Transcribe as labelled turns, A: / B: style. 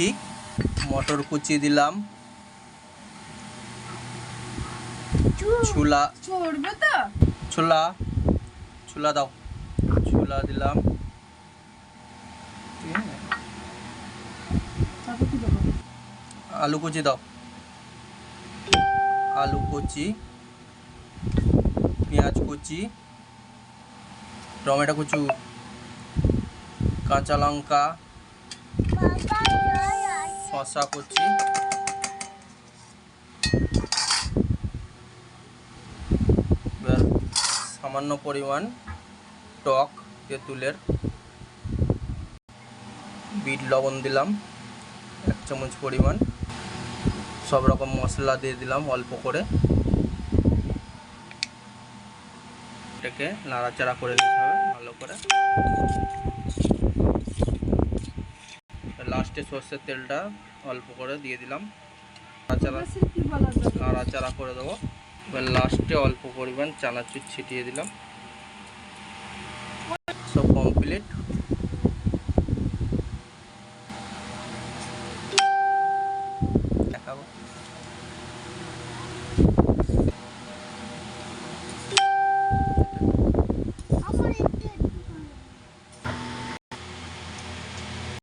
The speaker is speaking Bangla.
A: কুচি মটর কুচি দিলাম। ছোলা।
B: ছড়বে তো?
A: ছোলা। ছোলা দাও। ছোলা দিলাম। আলু কুচি দাও। আলু কুচি। পেঁয়াজ কুচি। টমেটো কুচু। কাঁচা লঙ্কা। কুচি এবার সামান্য পরিমাণ টক তেঁতুলের বিট, লবণ দিলাম, এক চামচ পরিমাণ। সব রকম মশলা দিয়ে দিলাম অল্প করে। এটাকে নাড়াচাড়া করে নিতে হবে ভালো করে। লাস্টে সর্ষের তেলটা অল্প করে দিয়ে দিলাম। নাড়াচাড়া
B: বলা
A: করে দেবো। এবার লাস্টে অল্প পরিমাণ চানাচুর ছিটিয়ে দিলাম। সব কমপ্লিট